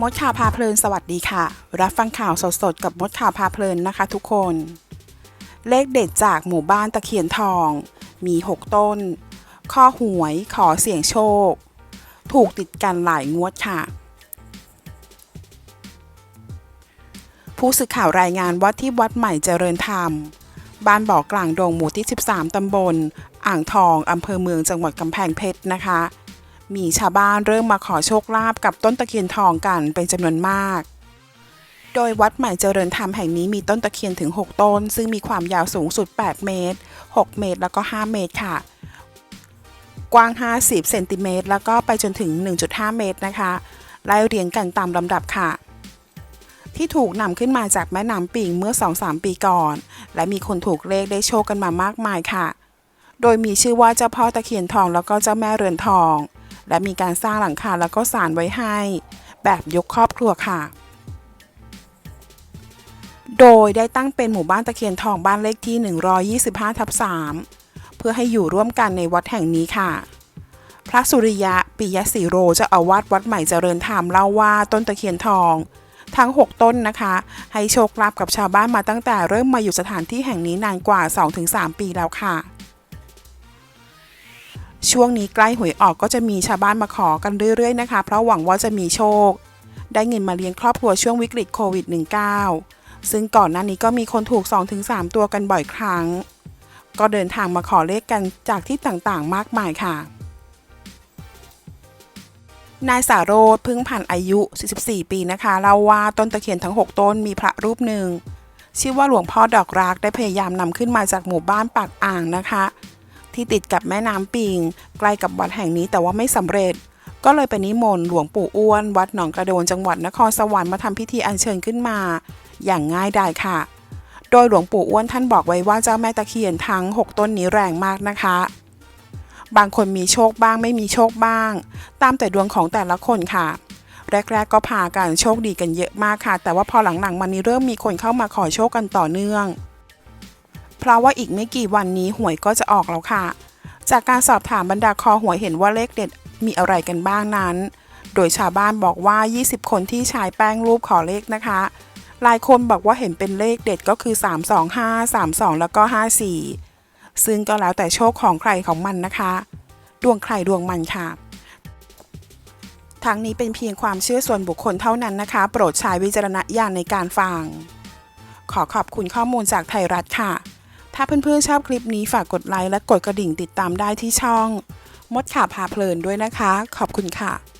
มดข่าวพาเพลินสวัสดีค่ะ รับฟังข่าวสดๆกับมดข่าวพาเพลินนะคะทุกคน เลขเด็ดจากหมู่บ้านตะเคียนทอง มี 6 ต้น ข้อหวยขอเสี่ยงโชค ถูกติดกันหลายงวดค่ะ ผู้สื่อข่าวรายงานว่าที่วัดใหม่เจริญธรรม บ้านบ่อกลางดงหมู่ที่ 13 ตำบล อ่างทองอำเภอเมืองจังหวัดกำแพงเพชรนะคะ มีชาวบ้านเริ่มมาขอโชคลาภกับต้นตะเคียนทองกันเป็นจำนวนมาก โดยวัดใหม่เจริญธรรมแห่งนี้มีต้นตะเคียนถึง 6 ต้น ซึ่งมีความยาวสูงสุด 8 เมตร 6 เมตร แล้วก็ 5 เมตรค่ะ กว้าง 50 เซนติเมตร แล้วก็ไปจนถึง 1.5 เมตรนะคะไล่เรียงกันตามลำดับค่ะ ที่ถูกนำขึ้นมาจากแม่น้ำปิงเมื่อ 2-3 ปีก่อน และมีคนถูกเลขได้โชคกันมามากมายค่ะ โดยมีชื่อว่าเจ้าพ่อตะเคียนทองแล้วก็เจ้าแม่เรือนทอง และมีการสร้างหลังคาแล้วก็สารไว้ให้ แบบยกครอบครัวค่ะ โดยได้ตั้งเป็นหมู่บ้านตะเคียนทองบ้านเลขที่ 125ทับ3เพื่อให้อยู่ร่วมกันในวัดแห่งนี้ค่ะ พระสุริยะปิยศิโรเจ้าอาวาสวัดใหม่เจริญธรรมเล่าว่าต้นตะเคียนทองทั้ง 6 ต้นนะคะ ให้โชคลาภกับชาวบ้านมาตั้งแต่เริ่มมาอยู่สถานที่แห่งนี้นานกว่า 2-3 ปีแล้วค่ะ ช่วงนี้ใกล้หวยออกก็จะมีชาวบ้านมาขอกันเรื่อยๆนะคะ เพราะหวังว่าจะมีโชค ได้เงินมาเลี้ยงครอบครัวช่วงวิกฤตโควิด -19 ซึ่งก่อนหน้านี้ก็มีคนถูก 2-3 ตัวกันบ่อยครั้ง ก็เดินทางมาขอเลขกันจากที่ต่างๆ มากมายค่ะ นายสาโรธพึ่งพันอายุ 44 ปีนะคะเล่าว่าต้นตะเคียนทั้ง 6 ต้นมีพระรูปหนึ่งชื่อว่าหลวงพ่อดอกรักได้พยายามนำขึ้นมาจากหมู่บ้านปากอ่างนะคะ ที่ติดกับแม่น้ำปิง ใกล้กับวัดแห่งนี้แต่ว่าไม่สำเร็จ ก็เลยไปนิมนต์หลวงปู่อ้วน วัดหนองกระโดนจังหวัดนครสวรรค์มาทำพิธีอัญเชิญขึ้นมา อย่างง่ายดายค่ะ โดยหลวงปู่อ้วนท่านบอกไว้ว่าเจ้าแม่ตะเคียนทั้ง 6 ต้นนี้แรงมากนะคะ บางคนมีโชคบ้างไม่มีโชคบ้าง ตามแต่ดวงของแต่ละคนค่ะแรกๆก็พากันโชคดีกันเยอะมากค่ะ แต่ว่าพอหลังๆมานี้เริ่มมีคนเข้ามาขอโชคกันต่อเนื่อง เพราะว่าอีกไม่กี่วันนี้หวยก็จะออกแล้วค่ะ จากการสอบถามบรรดาคอหวยเห็นว่าเลขเด็ดมีอะไรกันบ้างนั้น โดยชาวบ้านบอกว่า 20 คนที่ใช้แป้งรูปขอเลขนะคะ หลายคนบอกว่าเห็นเป็นเลขเด็ดก็คือ 325 32 แล้วก็ 54 ซึ่งก็แล้วแต่โชคของใครของมันนะคะ ดวงใครดวงมันค่ะทั้งนี้เป็นเพียงความเชื่อส่วนบุคคลเท่านั้นนะคะ โปรดใช้วิจารณญาณในการฟัง ขอขอบคุณข้อมูลจากไทยรัฐค่ะ ถ้าเพื่อนๆชอบคลิปนี้ฝากกดไลค์และกดกระดิ่งติดตามได้ที่ช่อง มดข่าวพาเพลินด้วยนะคะ ขอบคุณค่ะ